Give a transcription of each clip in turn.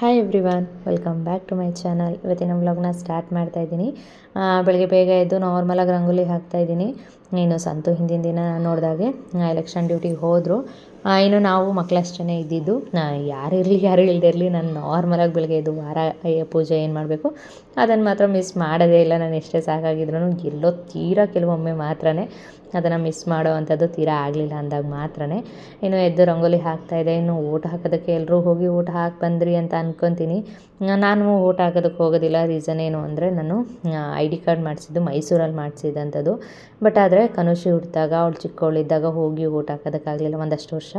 Hi everyone welcome back to my channel ಇವತ್ತಿನ ವ್ಲಾಗ್ನ start ಮಾಡ್ತಾ ಇದ್ದೀನಿ. ಬೆಳಗ್ಗೆ ಬೇಗ ಎದ್ದು ನಾರ್ಮಲಾಗಿ ರಂಗೋಲಿ ಹಾಕ್ತಾ ಇದ್ದೀನಿ. ಇನ್ನು ಸಂತು ಹಿಂದಿನ ದಿನ ನೋಡಿದಾಗೆ ಎಲೆಕ್ಷನ್ ಡ್ಯೂಟಿಗೆ ಹೋದರು. ಇನ್ನು ನಾವು ಮಕ್ಕಳಷ್ಟೇ ಇದ್ದಿದ್ದು. ಯಾರು ಇರಲಿ, ಯಾರು ಇಲ್ಲದೆ ಇರಲಿ, ನಾನು ನಾರ್ಮಲಾಗಿ ಬೆಳಗ್ಗೆ ಎದ್ದು ವಾರ ಪೂಜೆ ಏನು ಮಾಡಬೇಕು? ಅದನ್ನು ಮಾತ್ರ ಮಿಸ್ ಮಾಡೋದೇ ಇಲ್ಲ. ನಾನು ಎಷ್ಟೇ ಸಾಕಾಗಿದ್ರು ಎಲ್ಲೋ ತೀರಾ ಕೆಲವೊಮ್ಮೆ ಮಾತ್ರ ಅದನ್ನು ಮಿಸ್ ಮಾಡೋ ಅಂಥದ್ದು ತೀರಾ ಆಗಲಿಲ್ಲ ಅಂದಾಗ ಮಾತ್ರ ಇನ್ನು ಎದ್ದು ರಂಗೋಲಿ ಹಾಕ್ತಾಯಿದೆ ಇನ್ನು ಊಟ ಹಾಕೋದಕ್ಕೆ ಎಲ್ಲರೂ ಹೋಗಿ ಊಟ ಹಾಕಿ ಬಂದ್ರಿ ಅಂತ ಅಂದ್ಕೊತೀನಿ ನಾನು ಊಟ ಹಾಕೋದಕ್ಕೆ ಹೋಗೋದಿಲ್ಲ. ರೀಸನ್ ಏನು ಅಂದರೆ ನಾನು ಐ ಡಿ ಕಾರ್ಡ್ ಮಾಡಿಸಿದ್ದು ಮೈಸೂರಲ್ಲಿ ಮಾಡಿಸಿದಂಥದ್ದು. ಬಟ್ ಆದರೆ ಕನುಷಿ ಹುಟ್ಟಿದಾಗ, ಅವಳು ಚಿಕ್ಕವಳಿದ್ದಾಗ ಹೋಗಿ ಓಟ್ ಹಾಕೋದಕ್ಕಾಗಲಿಲ್ಲ ಒಂದಷ್ಟು ವರ್ಷ.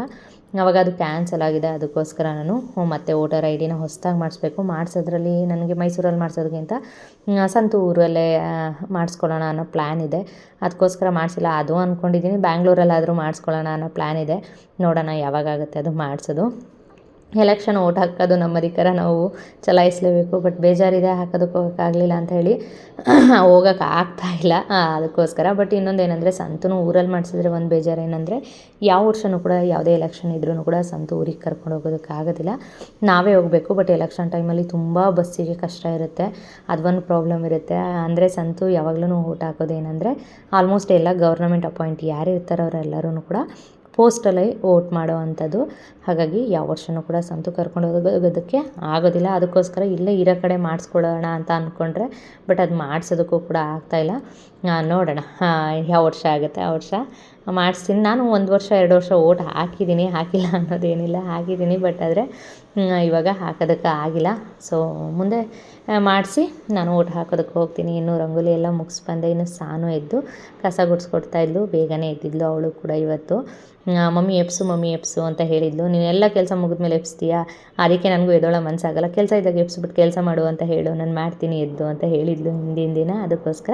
ಅವಾಗ ಅದು ಕ್ಯಾನ್ಸಲ್ ಆಗಿದೆ, ಅದಕ್ಕೋಸ್ಕರ ನಾನು ಮತ್ತೆ ವೋಟರ್ ಐ ಡಿನ ಹೊಸ್ದಾಗಿ ಮಾಡಿಸ್ಬೇಕು. ಮಾಡಿಸೋದ್ರಲ್ಲಿ ನನಗೆ ಮೈಸೂರಲ್ಲಿ ಮಾಡಿಸೋದಕ್ಕಿಂತ ಸಂತು ಊರಲ್ಲೇ ಮಾಡಿಸ್ಕೊಳ್ಳೋಣ ಅನ್ನೋ ಪ್ಲ್ಯಾನ್ ಇದೆ. ಅದಕ್ಕೋಸ್ಕರ ಮಾಡಿಸಿಲ್ಲ. ಅದು ಅಂದ್ಕೊಂಡಿದ್ದೀನಿ ಬ್ಯಾಂಗ್ಳೂರಲ್ಲಾದರೂ ಮಾಡಿಸ್ಕೊಳ್ಳೋಣ ಅನ್ನೋ ಪ್ಲ್ಯಾನ್ ಇದೆ. ನೋಡೋಣ ಯಾವಾಗಾಗುತ್ತೆ ಅದು ಮಾಡಿಸೋದು. ಎಲೆಕ್ಷನ್ ಓಟ್ ಹಾಕೋದು ನಮ್ಮ ಅಧಿಕಾರ ನಾವು ಚಲಾಯಿಸಲೇಬೇಕು, ಬಟ್ ಬೇಜಾರಿದೆ, ಹಾಕೋದಕ್ಕೆ ಹೋಗೋಕ್ಕಾಗಲಿಲ್ಲ ಅಂತ ಹೇಳಿ ಹೋಗೋಕೆ ಆಗ್ತಾ ಇಲ್ಲ. ಅದಕ್ಕೋಸ್ಕರ. ಬಟ್ ಇನ್ನೊಂದು ಏನಂದರೆ ಸಂತೂ ಊರಲ್ಲಿ ಮಾಡಿಸಿದ್ರೆ ಒಂದು ಬೇಜಾರು ಏನಂದರೆ, ಯಾವ ವರ್ಷವೂ ಕೂಡ ಯಾವುದೇ ಎಲೆಕ್ಷನ್ ಇದ್ರೂ ಕೂಡ ಸಂತು ಊರಿಗೆ ಕರ್ಕೊಂಡು ಹೋಗೋದಕ್ಕಾಗೋದಿಲ್ಲ ನಾವೇ ಹೋಗಬೇಕು, ಬಟ್ ಎಲೆಕ್ಷನ್ ಟೈಮಲ್ಲಿ ತುಂಬ ಬಸ್ಸಿಗೆ ಕಷ್ಟ ಇರುತ್ತೆ. ಅದೊಂದು ಪ್ರಾಬ್ಲಮ್ ಇರುತ್ತೆ. ಅಂದರೆ ಸಂತು ಯಾವಾಗಲೂ ಓಟ್ ಹಾಕೋದೇನೆಂದರೆ ಆಲ್ಮೋಸ್ಟ್ ಎಲ್ಲ ಗೌರ್ನಮೆಂಟ್ ಅಪಾಯಿಂಟ್ ಯಾರು ಇರ್ತಾರೋ ಅವರೆಲ್ಲರೂ ಕೂಡ ಪೋಸ್ಟಲ್ಲಿ ವೋಟ್ ಮಾಡೋ ಅಂಥದ್ದು. ಹಾಗಾಗಿ ಯಾವ ವರ್ಷವೂ ಕೂಡ ಸಂತು ಕರ್ಕೊಂಡು ಹೋಗೋದಕ್ಕೆ ಆಗೋದಿಲ್ಲ. ಅದಕ್ಕೋಸ್ಕರ ಇಲ್ಲೇ ಇರೋ ಕಡೆ ಮಾಡಿಸ್ಕೊಳ್ಳೋಣ ಅಂತ ಅಂದ್ಕೊಂಡ್ರೆ ಬಟ್ ಅದು ಮಾಡಿಸೋದಕ್ಕೂ ಕೂಡ ಆಗ್ತಾಯಿಲ್ಲ ನೋಡೋಣ. ಯಾವ ವರ್ಷ ಆಗುತ್ತೆ ಆ ವರ್ಷ. ಮಾಡಿಸ್ತೀನಿ. ನಾನು ಒಂದು ವರ್ಷ, ಎರಡು ವರ್ಷ ಓಟ್ ಹಾಕಿದ್ದೀನಿ. ಹಾಕಿಲ್ಲ ಅನ್ನೋದೇನಿಲ್ಲ. ಹಾಕಿದ್ದೀನಿ, ಬಟ್ ಆದರೆ ಇವಾಗ ಹಾಕೋದಕ್ಕೆ ಆಗಿಲ್ಲ. ಸೊ ಮುಂದೆ ಮಾಡಿಸಿ. ನಾನು ಓಟ್ ಹಾಕೋದಕ್ಕೆ ಹೋಗ್ತೀನಿ. ಇನ್ನೂ ರಂಗೋಲಿ ಎಲ್ಲ ಮುಗಿಸ್ಬಂದೆ, ಇನ್ನು ಸಾನು ಎದ್ದು, ಕಸ ಗುಡಿಸ್ಕೊಡ್ತಾಯಿದ್ಲು ಬೇಗನೆ ಎದ್ದಿದ್ಲು ಅವಳು ಕೂಡ ಇವತ್ತು. ಮಮ್ಮಿ ಎಪ್ಸು ಮಮ್ಮಿ ಎಪ್ಸು ಅಂತ ಹೇಳಿದ್ಲು. ನೀನು ಎಲ್ಲ ಕೆಲಸ ಮುಗಿದ್ಮೇಲೆ ಎಪ್ಸ್ತೀಯಾ ಅದಕ್ಕೆ ನನಗೂ ಎದೋಳ ಮನಸ್ಸಾಗಲ್ಲ. ಕೆಲಸ ಇದ್ದಾಗ ಎಪ್ಸ್ಬಿಟ್ಟು ಕೆಲಸ ಮಾಡು ಅಂತ ಹೇಳು. ನಾನು ಮಾಡ್ತೀನಿ ಎದ್ದು ಅಂತ ಹೇಳಿದ್ಲು ಹಿಂದಿನ ದಿನ. ಅದಕ್ಕೋಸ್ಕರ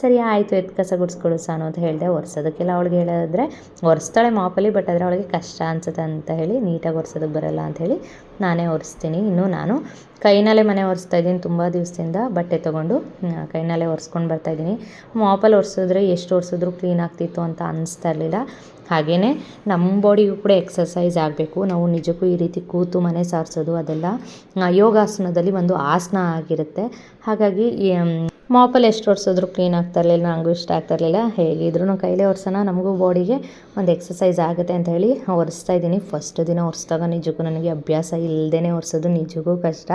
ಸರಿ ಆಯಿತು ಎದ್ದು ಕಸ ಗುಡಿಸ್ಕೊಳು ಸಾನು ಅಂತ ಹೇಳಿದೆ ಒರೆಸೋದಕ್ಕೆಲ್ಲ ಅವಳಿಗೆ ಹೇಳಿದ್ರೆ ಒರೆಸ್ತಾಳೆ ಮಾಪಲ್ಲಿ, ಬಟ್ ಆದರೆ ಅವಳಿಗೆ ಕಷ್ಟ ಅನ್ಸುತ್ತೆ ಅಂತ ಹೇಳಿ ನೀಟಾಗಿ ಒರೆಸೋದಕ್ಕೆ ಬರೋಲ್ಲ ಅಂತ ಹೇಳಿ ನಾನೇ ಒರೆಸ್ತೀನಿ. ಇನ್ನು ನಾನು ಕೈನಲ್ಲೇ ಮನೆ ಒರೆಸ್ತಾ ಇದ್ದೀನಿ ತುಂಬ ದಿವಸದಿಂದ, ಬಟ್ಟೆ ತೊಗೊಂಡು ಕೈನಲ್ಲೇ ಒರೆಸ್ಕೊಂಡು ಬರ್ತಾಯಿದ್ದೀನಿ ಮಾಪಲ್ಲಿ ಒರೆಸಿದ್ರೆ ಎಷ್ಟು ಒರೆಸಿದ್ರು ಕ್ಲೀನ್ ಆಗ್ತಿತ್ತು ಅಂತ ಅನ್ನಿಸ್ತಾ ಇರಲಿಲ್ಲ. ಹಾಗೆಯೇ ನಮ್ಮ ಬಾಡಿಗೂ ಕೂಡ ಎಕ್ಸಸೈಸ್ ಆಗಬೇಕು. ನಾವು ನಿಜಕ್ಕೂ ಈ ರೀತಿ ಕೂತು ಮನೆ ಸಾರಿಸೋದು ಅದೆಲ್ಲ ಯೋಗಾಸನದಲ್ಲಿ ಒಂದು ಆಸನ ಆಗಿರುತ್ತೆ. ಹಾಗಾಗಿ ಮಾಪಲ್ಲಿ ಎಷ್ಟು ಒರೆಸಿದ್ರು ಕ್ಲೀನ್ ಆಗ್ತಾ ಇರಲಿಲ್ಲ ನನಗೂ ಇಷ್ಟ ಆಗ್ತಾ ಇರಲಿಲ್ಲ. ಹೇಗಿದ್ರು ಕೈಲೇ ಒರೆಸೋಣ, ನಮಗೂ ಬಾಡಿಗೆ ಒಂದು ಎಕ್ಸಸೈಸ್ ಆಗುತ್ತೆ ಅಂತ ಹೇಳಿ ಒರೆಸ್ತಾ ಇದ್ದೀನಿ. ಫಸ್ಟ್ ದಿನ ಒರೆಸ್ದಾಗ ನಿಜಕ್ಕೂ ನನಗೆ ಅಭ್ಯಾಸ ಇಲ್ಲದೇ ಒರೆಸೋದು, ನಿಜಕ್ಕೂ ಕಷ್ಟ.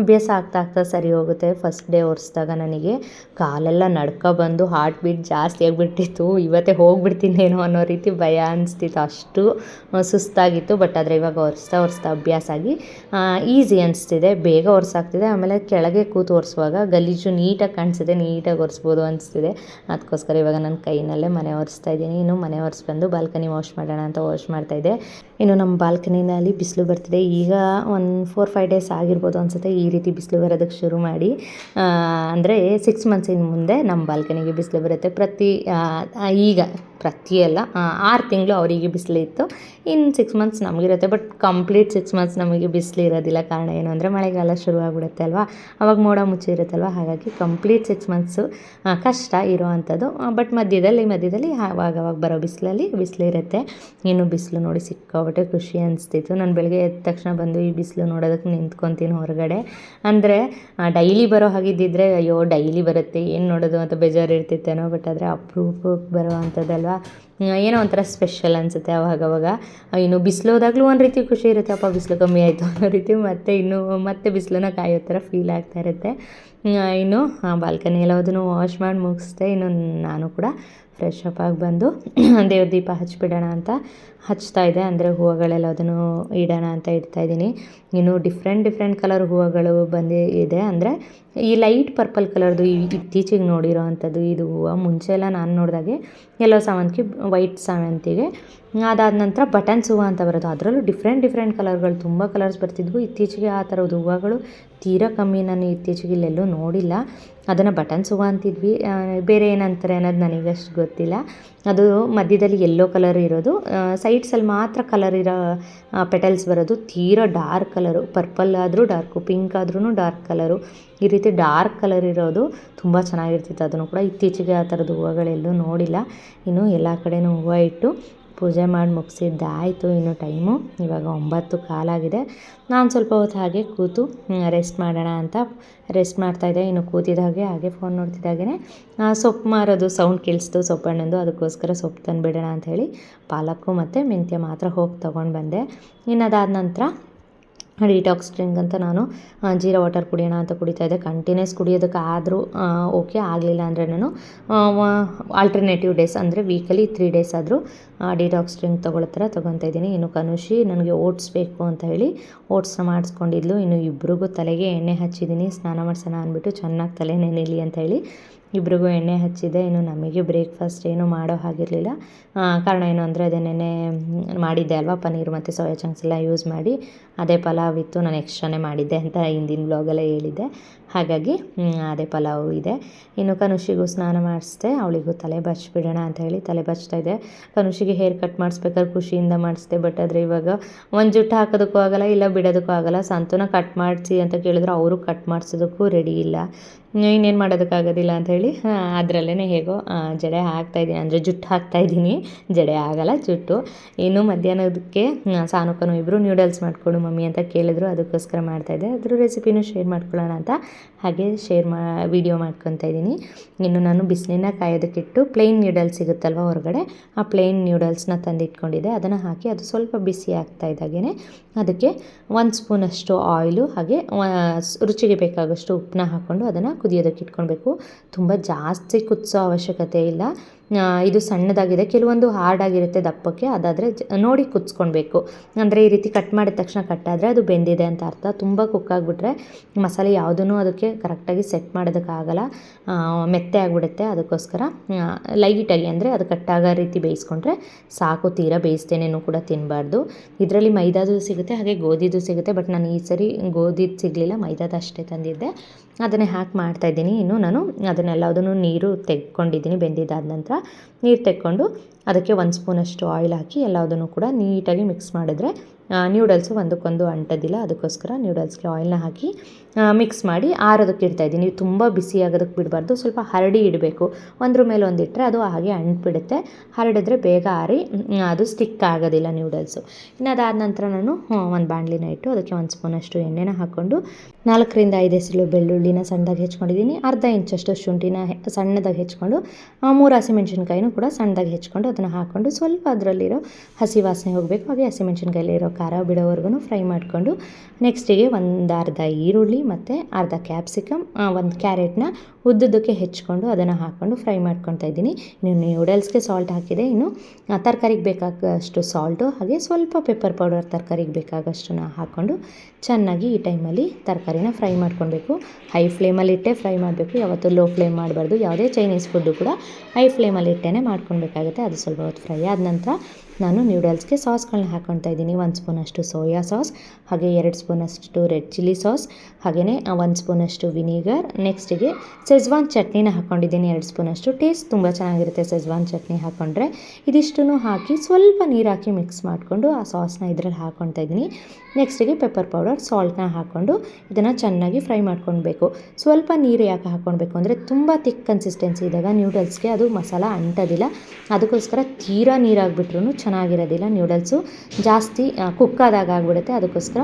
ಅಭ್ಯಾಸ ಆಗ್ತಾ ಆಗ್ತಾ ಸರಿ ಹೋಗುತ್ತೆ. ಫಸ್ಟ್ ಡೇ ಒರೆಸ್ದಾಗ ನನಗೆ ಕಾಲೆಲ್ಲ ನಡ್ಕೊ ಬಂದು ಹಾರ್ಟ್ ಬೀಟ್ ಜಾಸ್ತಿ ಆಗಿಬಿಟ್ಟಿತ್ತು. ಇವತ್ತೇ ಹೋಗ್ಬಿಡ್ತೀನೇನೋ ಅನ್ನೋ ರೀತಿ ಭಯ ಅನಿಸ್ತಿತ್ತು. ಅಷ್ಟು ಸುಸ್ತಾಗಿತ್ತು ಬಟ್ ಆದರೆ ಇವಾಗ ಒರೆಸ್ತಾ ಒರೆಸ್ತಾ ಅಭ್ಯಾಸ ಆಗಿ ಈಸಿ ಅನಿಸ್ತಿದೆ. ಬೇಗ ಒರೆಸಾಗ್ತಿದೆ. ಆಮೇಲೆ ಕೆಳಗೆ ಕೂತು ಒರೆಸುವಾಗ ಗಲೀಜು ನೀಟಾಗಿ ಕಾಣಿಸಿದೆ ನೀಟಾಗಿ ಒರೆಸ್ಬೋದು ಅನಿಸ್ತಿದೆ ಅದಕ್ಕೋಸ್ಕರ ಇವಾಗ ನಾನು ಕೈನಲ್ಲೇ ಮನೆ ಒರೆಸ್ತಾ ಇದ್ದೀನಿ. ಇನ್ನು ಮನೆ ಒರೆಸ್ಬಂದು ಬಾಲ್ಕನಿ ವಾಶ್ ಮಾಡೋಣ ಅಂತ ವಾಶ್ ಮಾಡ್ತಾ ಇದ್ದೆ. ಇನ್ನು ನಮ್ಮ ಬಾಲ್ಕನಿನಲ್ಲಿ ಬಿಸಿಲು ಬರ್ತಿದೆ. ಈಗ ಒಂದು ಫೋರ್ ಫೈವ್ ಡೇಸ್ ಆಗಿರ್ಬೋದು ಅನಿಸುತ್ತೆ ಈ ರೀತಿ ಬಿಸಿಲು ಬರೋದಕ್ಕೆ ಶುರು ಮಾಡಿ. ಅಂದರೆ ಸಿಕ್ಸ್ ಮಂತ್ಸಿನ ಮುಂದೆ ನಮ್ಮ ಬಾಲ್ಕನಿಗೆ ಬಿಸಿಲು ಬರುತ್ತೆ. ಪ್ರತಿ ಈಗ ಪ್ರತಿ ಎಲ್ಲ ಆರು ತಿಂಗಳು ಅವರಿಗೆ ಬಿಸಿಲಿತ್ತು ಇನ್ನು ಸಿಕ್ಸ್ ಮಂತ್ಸ್ ನಮಗಿರುತ್ತೆ. ಬಟ್ ಕಂಪ್ಲೀಟ್ ಸಿಕ್ಸ್ ಮಂತ್ಸ್ ನಮಗೆ ಬಿಸಿಲು ಇರೋದಿಲ್ಲ. ಕಾರಣ ಏನು ಅಂದರೆ ಮಳೆಗಾಲ ಶುರು ಆಗಿಬಿಡುತ್ತೆ ಅಲ್ವಾ? ಅವಾಗ ಮೋಡ ಮುಚ್ಚಿ ಇರುತ್ತಲ್ವ ಹಾಗಾಗಿ ಕಂಪ್ಲೀಟ್ ಸಿಕ್ಸ್ ಮಂತ್ಸು ಕಷ್ಟ ಇರುವಂಥದ್ದು ಬಟ್ ಮಧ್ಯದಲ್ಲಿ ಮಧ್ಯದಲ್ಲಿ ಆವಾಗ ಅವಾಗ ಬರೋ ಬಿಸಿಲಲ್ಲಿ ಬಿಸಿಲು ಇರುತ್ತೆ. ಇನ್ನು ಬಿಸಿಲು ನೋಡಿ ಸಿಕ್ಕಾಬಿಟ್ಟೆ ಖುಷಿ ಅನಿಸ್ತಿತ್ತು. ನಾನು ಬೆಳಗ್ಗೆ ಎದ್ದ ತಕ್ಷಣ ಬಂದು ಈ ಬಿಸಿಲು ನೋಡೋದಕ್ಕೆ ನಿಂತ್ಕೊತೀನಿ ಹೊರಗಡೆ. ಅಂದರೆ ಡೈಲಿ ಬರೋ ಹಾಗಿದ್ದಿದ್ರೆ ಅಯ್ಯೋ ಡೈಲಿ ಬರುತ್ತೆ. ಏನು ನೋಡೋದು ಅಂತ ಬೇಜಾರು ಇರ್ತಿತ್ತೇನೋ. ಬಟ್ ಆದರೆ ಅಪ್ರೂಪಕ್ಕೆ ಬರೋ ಅಂಥದ್ದಲ್ವ? ಏನೋ ಒಂಥರ ಸ್ಪೆಷಲ್ ಅನಿಸುತ್ತೆ ಅವಾಗವಾಗ ಇನ್ನು ಬಿಸಿಲು ಹೋದಾಗಲೂ ಒಂದು ರೀತಿ ಖುಷಿ ಇರುತ್ತೆ. ಅಪ್ಪ, ಬಿಸಿಲು ಕಮ್ಮಿ ಆಯಿತು ಅನ್ನೋ ರೀತಿ ಮತ್ತೆ ಇನ್ನೂ ಮತ್ತೆ ಬಿಸಿಲನ್ನ ಕಾಯೋ ಥರ ಫೀಲ್ ಆಗ್ತಾ ಇರುತ್ತೆ. ಇನ್ನು ಬಾಲ್ಕನಿ ಎಲ್ಲದನ್ನು ವಾಶ್ ಮಾಡಿ ಮುಗಿಸ್ದೆ, ಇನ್ನು ನಾನು ಕೂಡ ಫ್ರೆಶ್ ಅಪ್ ಆಗಿ ಬಂದು ದೇವ್ರ ದೀಪ ಹಚ್ಚಿಬಿಡೋಣ ಅಂತ ಹಚ್ತಾ ಇದೆ. ಅಂದರೆ ಹೂವುಗಳೆಲ್ಲ ಅದನ್ನು ಇಡೋಣ ಅಂತ ಇಡ್ತಾಯಿದ್ದೀನಿ ಇನ್ನು ಡಿಫ್ರೆಂಟ್ ಡಿಫ್ರೆಂಟ್ ಕಲರ್ ಹೂವುಗಳು ಬಂದು ಇದೆ. ಅಂದರೆ ಈ ಲೈಟ್ ಪರ್ಪಲ್ ಕಲರ್ದು ಇತ್ತೀಚೆಗೆ ನೋಡಿರೋ ಅಂಥದ್ದು ಇದು ಹೂವು. ಮುಂಚೆ ಎಲ್ಲ ನಾನು ನೋಡಿದಾಗೆ ಎಲ್ಲೋ ಸಾವಂತಿಗೆ ವೈಟ್ ಸಾವಂತಿಗೆ ಅದಾದ ನಂತರ ಬಟನ್ಸ್ ಹೂವು ಅಂತ ಬರೋದು. ಅದರಲ್ಲೂ ಡಿಫ್ರೆಂಟ್ ಡಿಫ್ರೆಂಟ್ ಕಲರ್ಗಳು ತುಂಬ ಕಲರ್ಸ್ ಬರ್ತಿದ್ವು. ಇತ್ತೀಚೆಗೆ ಆ ಥರದ ಹೂವುಗಳು ತೀರಾ ಕಮ್ಮಿ. ನಾನು ಇತ್ತೀಚೆಗೆ ಇಲ್ಲೆಲ್ಲೂ ನೋಡಿಲ್ಲ. ಅದನ್ನು ಬಟನ್ಸ್ ಹೂವು ಅಂತಿದ್ವಿ. ಬೇರೆ ಏನಂತಾರೆ ಅನ್ನೋದು ನನಗಷ್ಟು ಗೊತ್ತಿಲ್ಲ. ಅದು ಮಧ್ಯದಲ್ಲಿ ಯೆಲ್ಲೋ ಕಲರ್ ಇರೋದು. ಸೈಡ್ಸಲ್ಲಿ ಮಾತ್ರ ಕಲರ್ ಇರೋ ಪೆಟಲ್ಸ್ ಬರೋದು. ತೀರಾ ಡಾರ್ಕ್ ಕಲರು ಪರ್ಪಲ್ ಆದರೂ ಡಾರ್ಕು ಪಿಂಕ್ ಆದ್ರೂ ಡಾರ್ಕ್ ಕಲರು ಈ ರೀತಿ ಡಾರ್ಕ್ ಕಲರ್ ಇರೋದು. ತುಂಬ ಚೆನ್ನಾಗಿರ್ತಿತ್ತು. ಅದನ್ನು ಕೂಡ ಇತ್ತೀಚೆಗೆ ಆ ಥರದ ಹೂವುಗಳೆಲ್ಲೂ ನೋಡಿಲ್ಲ. ಇನ್ನು ಎಲ್ಲ ಕಡೆಯೂ ಹೂವು ಇಟ್ಟು ಪೂಜೆ ಮಾಡಿ ಮುಗಿಸಿದ್ದಾಯಿತು ಇನ್ನು ಟೈಮು ಇವಾಗ ಒಂಬತ್ತು ಕಾಲಾಗಿದೆ ನಾನು ಸ್ವಲ್ಪ ಹೊತ್ತು ಹಾಗೆ ಕೂತು ರೆಸ್ಟ್ ಮಾಡೋಣ ಅಂತ ರೆಸ್ಟ್ ಮಾಡ್ತಾಯಿದ್ದೆ ಇನ್ನು ಕೂತಿದ್ದಾಗೆ ಹಾಗೆ ಫೋನ್ ನೋಡ್ತಿದ್ದಾಗೆ ಸೊಪ್ಪು ಮಾರೋದು ಸೌಂಡ್ ಕೇಳಿಸ್ತು ಸೊಪ್ಪಣ್ಣಂದು. ಅದಕ್ಕೋಸ್ಕರ ಸೊಪ್ಪು ತಂದುಬಿಡೋಣ ಅಂಥೇಳಿ ಪಾಲಕ್ಕು ಮತ್ತು ಮೆಂತ್ಯ ಮಾತ್ರ ಹೋಗಿ ತೊಗೊಂಡು ಬಂದೆ. ಇನ್ನು ಅದಾದ ನಂತರ ಡಿಟಾಕ್ಸ್ ಡ್ರಿಂಕ್ ಅಂತ ನಾನು ಜೀರಾ ವಾಟರ್ ಕುಡಿಯೋಣ ಅಂತ ಕುಡಿತಾ ಇದ್ದೆ. ಕಂಟಿನ್ಯೂಸ್ ಕುಡಿಯೋದಕ್ಕೆ ಆದರೂ ಓಕೆ ಆಗಲಿಲ್ಲ ಅಂದರೆ ನಾನು ಆಲ್ಟರ್ನೇಟಿವ್ ಡೇಸ್ ಅಂದರೆ ವೀಕಲಿ ತ್ರೀ ಡೇಸ್ ಆದರೂ ಡಿಟಾಕ್ಸ್ ಡ್ರಿಂಕ್ ತೊಗೊಳ್ಳೋ ಥರ ತೊಗೊತಾ ಇದ್ದೀನಿ. ಇನ್ನು ಕನುಷಿ, ನನಗೆ ಓಟ್ಸ್ ಬೇಕು ಅಂತ ಹೇಳಿ ಓಟ್ಸ್ನ ಮಾಡಿಸ್ಕೊಂಡಿದ್ಲು. ಇನ್ನು ಇಬ್ರಿಗೂ ತಲೆಗೆ ಎಣ್ಣೆ ಹಚ್ಚಿದ್ದೀನಿ. ಸ್ನಾನ ಮಾಡಿಸೋಣ ಅಂದ್ಬಿಟ್ಟು ಚೆನ್ನಾಗಿ ತಲೆ ನೆನೆಯಲಿ ಅಂತ ಹೇಳಿ ಇಬ್ರಿಗೂ ಎಣ್ಣೆ ಹಚ್ಚಿದೆ. ಇನ್ನು ನಮಗೆ ಬ್ರೇಕ್ಫಾಸ್ಟ್ ಏನೂ ಮಾಡೋ ಹಾಗಿರಲಿಲ್ಲ. ಕಾರಣ ಏನು ಅಂದರೆ ಅದೇ ನೆನೆ ಮಾಡಿದ್ದೆ ಅಲ್ವಾ? ಪನ್ನೀರ್ ಮತ್ತು ಸೋಯಾ ಚಂಕ್ಸ್ ಎಲ್ಲ ಯೂಸ್ ಮಾಡಿ ಅದೇ ಪಲಾವ್ ಇತ್ತು. ನಾನು ಎಕ್ಸ್ಟ್ರಾನೇ ಮಾಡಿದ್ದೆ ಅಂತ ಹಿಂದಿನ ಬ್ಲಾಗಲ್ಲೇ ಹೇಳಿದ್ದೆ. ಹಾಗಾಗಿ ಅದೇ ಪಲಾವ್ ಇದೆ. ಇನ್ನು ಕನುಷಿಗೂ ಸ್ನಾನ ಮಾಡಿಸಿದೆ. ಅವಳಿಗೂ ತಲೆ ಬಚ್ಚಿಬಿಡೋಣ ಅಂತ ಹೇಳಿ ತಲೆ ಬಚ್ತಾ ಇದೆ. ಕನುಷಿಗೆ ಹೇರ್ ಕಟ್ ಮಾಡಿಸ್ಬೇಕಾದ್ರೆ ಖುಷಿಯಿಂದ ಮಾಡಿಸಿದೆ. ಬಟ್ ಆದರೆ ಇವಾಗ ಒಂದು ಜುಟ್ಟು ಹಾಕೋದಕ್ಕೂ ಆಗಲ್ಲ, ಇಲ್ಲ ಬಿಡೋದಕ್ಕೂ ಆಗಲ್ಲ. ಸಂತೂನ ಕಟ್ ಮಾಡಿಸಿ ಅಂತ ಕೇಳಿದ್ರು. ಅವರು ಕಟ್ ಮಾಡಿಸೋದಕ್ಕೂ ರೆಡಿ ಇಲ್ಲ. ಇನ್ನೇನು ಮಾಡೋದಕ್ಕಾಗೋದಿಲ್ಲ ಅಂಥೇಳಿ ಅದರಲ್ಲೇ ಹೇಗೋ ಜಡೆ ಹಾಕ್ತಾಯಿದ್ದೀನಿ ಅಂದರೆ ಜುಟ್ಟು ಹಾಕ್ತಾಯಿದ್ದೀನಿ ಜಡೆ ಆಗಲ್ಲ, ಜುಟ್ಟು. ಇನ್ನು ಮಧ್ಯಾಹ್ನದಕ್ಕೆ ಸಾನುಕನು ಇಬ್ಬರು ನ್ಯೂಡಲ್ಸ್ ಮಾಡಿಕೊಡು ಮಮ್ಮಿ ಅಂತ ಕೇಳಿದ್ರು. ಅದಕ್ಕೋಸ್ಕರ ಮಾಡ್ತಾಯಿದ್ದೆ ಅದ್ರ ರೆಸಿಪಿನೂ ಶೇರ್ ಮಾಡ್ಕೊಳ್ಳೋಣ ಅಂತ. ಹಾಗೆ ಶೇರ್ ಮಾ ವಿಡಿಯೋ ಮಾಡ್ಕೊತಾ ಇದ್ದೀನಿ. ಇನ್ನು ನಾನು ಬಿಸಿನೀರನ್ನ ಕಾಯೋದಕ್ಕಿಟ್ಟು ಪ್ಲೇನ್ ನ್ಯೂಡಲ್ಸ್ ಸಿಗುತ್ತಲ್ವ ಹೊರಗಡೆ? ಆ ಪ್ಲೇನ್ ನ್ಯೂಡಲ್ಸ್ನ ತಂದಿಟ್ಕೊಂಡಿದ್ದೆ. ಅದನ್ನು ಹಾಕಿ ಅದು ಸ್ವಲ್ಪ ಬಿಸಿ ಆಗ್ತಾ ಇದ್ದಾಗೇ ಅದಕ್ಕೆ ಒಂದು ಸ್ಪೂನಷ್ಟು ಆಯಿಲು ಹಾಗೆ ರುಚಿಗೆ ಬೇಕಾಗಷ್ಟು ಉಪ್ಪನ್ನ ಹಾಕ್ಕೊಂಡು ಅದನ್ನು ಕುದಿಯೋದಕ್ಕೆ ಇಟ್ಕೊಳ್ಬೇಕು. ತುಂಬ ಜಾಸ್ತಿ ಕುದಿಸೋ ಅವಶ್ಯಕತೆ ಇಲ್ಲ. ಇದು ಸಣ್ಣದಾಗಿದೆ. ಕೆಲವೊಂದು ಹಾರ್ಡಾಗಿರುತ್ತೆ ದಪ್ಪಕ್ಕೆ. ಅದಾದರೆ ನೋಡಿ ಕುದಿಸ್ಕೊಳ್ಬೇಕು ಅಂದರೆ ಈ ರೀತಿ ಕಟ್ ಮಾಡಿದ ತಕ್ಷಣ ಕಟ್ಟಾದರೆ ಅದು ಬೆಂದಿದೆ ಅಂತ ಅರ್ಥ. ತುಂಬ ಕುಕ್ ಆಗಿಬಿಟ್ರೆ ಮಸಾಲೆ ಯಾವುದೂ ಅದಕ್ಕೆ ಕರೆಕ್ಟಾಗಿ ಸೆಟ್ ಮಾಡೋದಕ್ಕಾಗಲ್ಲ ಮೆತ್ತೆ ಆಗಿಬಿಡುತ್ತೆ. ಅದಕ್ಕೋಸ್ಕರ ಲೈಟಾಗಿ ಅಂದರೆ ಅದು ಕಟ್ಟಾಗೋ ರೀತಿ ಬೇಯಿಸ್ಕೊಂಡ್ರೆ ಸಾಕು. ತೀರಾ ಬೇಯಿಸ್ತೇನೇನು ಕೂಡ ತಿನ್ನಬಾರ್ದು ಇದರಲ್ಲಿ ಮೈದಾದು ಸಿಗುತ್ತೆ, ಹಾಗೆ ಗೋಧಿದು ಸಿಗುತ್ತೆ. ಬಟ್ ನಾನು ಈ ಸರಿ ಗೋಧಿದು ಸಿಗಲಿಲ್ಲ. ಮೈದಾದ ಅಷ್ಟೇ ತಂದಿದ್ದೆ. ಅದನ್ನೇ ಹಾಕಿ ಮಾಡ್ತಾಯಿದ್ದೀನಿ ಇನ್ನು ನಾನು ಅದನ್ನೆಲ್ಲದನ್ನು ನೀರು ತೆಗ್ಕೊಂಡಿದ್ದೀನಿ ಬೆಂದಿದ್ದಾದ ನಂತರ. ನೀರು ತೆಕ್ಕೊಂಡು ಅದಕ್ಕೆ ಒಂದು ಸ್ಪೂನಷ್ಟು ಆಯಿಲ್ ಹಾಕಿ ಎಲ್ಲದನ್ನು ಕೂಡ ನೀಟಾಗಿ ಮಿಕ್ಸ್ ಮಾಡಿದ್ರೆ ನ್ಯೂಡಲ್ಸು ಒಂದಕ್ಕೊಂದು ಅಂಟೋದಿಲ್ಲ, ಅದಕ್ಕೋಸ್ಕರ ನ್ಯೂಡಲ್ಸ್ಗೆ ಆಯಿಲ್ನ ಹಾಕಿ ಮಿಕ್ಸ್ ಮಾಡಿ ಆರೋದಕ್ಕೆ ಇಡ್ತಾ ಇದ್ದೀನಿ. ತುಂಬ ಬಿಸಿ ಆಗೋದಕ್ಕೆ ಬಿಡಬಾರ್ದು. ಸ್ವಲ್ಪ ಹರಡಿ ಇಡಬೇಕು. ಒಂದ್ರ ಮೇಲೆ ಒಂದಿಟ್ಟರೆ ಅದು ಹಾಗೆ ಅಂಟ್ಬಿಡುತ್ತೆ. ಹರಡಿದ್ರೆ ಬೇಗ ಆರಿ ಅದು ಸ್ಟಿಕ್ ಆಗೋದಿಲ್ಲ ನ್ಯೂಡಲ್ಸು ಇನ್ನು ಅದಾದ ನಂತರ ನಾನು ಒಂದು ಬಾಣಲಿನ ಇಟ್ಟು ಅದಕ್ಕೆ ಒಂದು ಸ್ಪೂನಷ್ಟು ಎಣ್ಣೆನ ಹಾಕ್ಕೊಂಡು ನಾಲ್ಕರಿಂದ ಐದು ಎಸಳು ಬೆಳ್ಳುಳ್ಳಿನ ಸಣ್ಣದಾಗಿ ಹೆಚ್ಕೊಂಡಿದ್ದೀನಿ. ಅರ್ಧ ಇಂಚಷ್ಟು ಶುಂಠಿನ ಸಣ್ಣದಾಗಿ ಹೆಚ್ಕೊಂಡು ಮೂರು ಹಸಿಮೆಣ್ಸಿನ್ಕಾಯಿನೂ ಕೂಡ ಸಣ್ಣದಾಗಿ ಹೆಚ್ಕೊಂಡು ಅದನ್ನು ಹಾಕ್ಕೊಂಡು ಸ್ವಲ್ಪ ಅದರಲ್ಲಿರೋ ಹಸಿ ವಾಸನೆ ಹೋಗಬೇಕು. ಹಾಗೆ ಹಸಿಮೆಣ್ಸಿನ್ಕಾಯಲ್ಲಿರೋ ಖಾರ ಬಿಡೋವರೆಗೂ ಫ್ರೈ ಮಾಡಿಕೊಂಡು ನೆಕ್ಸ್ಟಿಗೆ ಒಂದು ಅರ್ಧ ಈರುಳ್ಳಿ ಮತ್ತು ಅರ್ಧ ಕ್ಯಾಪ್ಸಿಕಮ್ ಒಂದು ಕ್ಯಾರೆಟ್ನ ಉದ್ದುದಕ್ಕೆ ಹೆಚ್ಚಿಕೊಂಡು ಅದನ್ನು ಹಾಕ್ಕೊಂಡು ಫ್ರೈ ಮಾಡ್ಕೊತಾ ಇದ್ದೀನಿ. ಇನ್ನು ನ್ಯೂಡಲ್ಸ್ಗೆ ಸಾಲ್ಟ್ ಹಾಕಿದೆ. ಇನ್ನು ತರಕಾರಿಗೆ ಬೇಕಾಗಷ್ಟು ಸಾಲ್ಟು ಹಾಗೆ ಸ್ವಲ್ಪ ಪೆಪ್ಪರ್ ಪೌಡರ್ ತರಕಾರಿಗೆ ಬೇಕಾಗಷ್ಟನ್ನು ಹಾಕ್ಕೊಂಡು ಚೆನ್ನಾಗಿ ಈ ಟೈಮಲ್ಲಿ ತರಕಾರಿನ ಫ್ರೈ ಮಾಡ್ಕೊಬೇಕು ಹೈ ಫ್ಲೇಮಲ್ಲಿ ಇಟ್ಟೆ ಫ್ರೈ ಮಾಡಬೇಕು. ಯಾವತ್ತೂ ಲೋ ಫ್ಲೇಮ್ ಮಾಡಬಾರ್ದು. ಯಾವುದೇ ಚೈನೀಸ್ ಫುಡ್ಡು ಕೂಡ ಹೈ ಫ್ಲೇಮಲ್ಲಿ ಇಟ್ಟೇ ಮಾಡ್ಕೊಳ್ಬೇಕಾಗುತ್ತೆ. ಅದು ಸ್ವಲ್ಪ ಹೊತ್ತು ಫ್ರೈ ಆದ ನಂತರ ನಾನು ನ್ಯೂಡಲ್ಸ್ಗೆ ಸಾಸ್ಗಳನ್ನ ಹಾಕ್ಕೊತಾ ಇದ್ದೀನಿ. ಒಂದು ಸ್ಪೂನಷ್ಟು ಸೋಯಾ ಸಾಸ್, ಹಾಗೆ ಎರಡು ಸ್ಪೂನಷ್ಟು ರೆಡ್ ಚಿಲ್ಲಿ ಸಾಸ್ ಹಾಗೆಯೇ ಒಂದು ಸ್ಪೂನಷ್ಟು ವಿನಿಗರ್. ನೆಕ್ಸ್ಟಿಗೆ ಸೆಜ್ವಾನ್ ಚಟ್ನಿನ ಹಾಕ್ಕೊಂಡಿದ್ದೀನಿ ಎರಡು ಸ್ಪೂನಷ್ಟು ಟೇಸ್ಟ್ ತುಂಬ ಚೆನ್ನಾಗಿರುತ್ತೆ ಸೆಜ್ವಾನ್ ಚಟ್ನಿ ಹಾಕ್ಕೊಂಡ್ರೆ ಇದಿಷ್ಟನ್ನು ಹಾಕಿ ಸ್ವಲ್ಪ ನೀರು ಹಾಕಿ ಮಿಕ್ಸ್ ಮಾಡಿಕೊಂಡು ಆ ಸಾಸ್ನ ಇದರಲ್ಲಿ ಹಾಕ್ಕೊತಾ ಇದ್ದೀನಿ. ನೆಕ್ಸ್ಟಿಗೆ ಪೆಪ್ಪರ್ ಪೌಡರ್ ಸಾಲ್ಟ್ನ ಹಾಕ್ಕೊಂಡು ಇದನ್ನು ಚೆನ್ನಾಗಿ ಫ್ರೈ ಮಾಡ್ಕೊಳ್ಬೇಕು. ಸ್ವಲ್ಪ ನೀರು ಯಾಕೆ ಹಾಕ್ಕೊಳ್ಬೇಕು ಅಂದರೆ ತುಂಬ ತಿಕ್ ಕನ್ಸಿಸ್ಟೆನ್ಸಿ ಇದ್ದಾಗ ನ್ಯೂಡಲ್ಸ್ಗೆ ಅದು ಮಸಾಲ ಅಂಟೋದಿಲ್ಲ. ಅದಕ್ಕೋಸ್ಕರ ತೀರಾ ನೀರಾಗಿಬಿಟ್ರೂ ಚೆನ್ನಾಗಿರೋದಿಲ್ಲ ನ್ಯೂಡಲ್ಸು ಜಾಸ್ತಿ ಕುಕ್ ಆದಾಗ ಆಗಿಬಿಡುತ್ತೆ. ಅದಕ್ಕೋಸ್ಕರ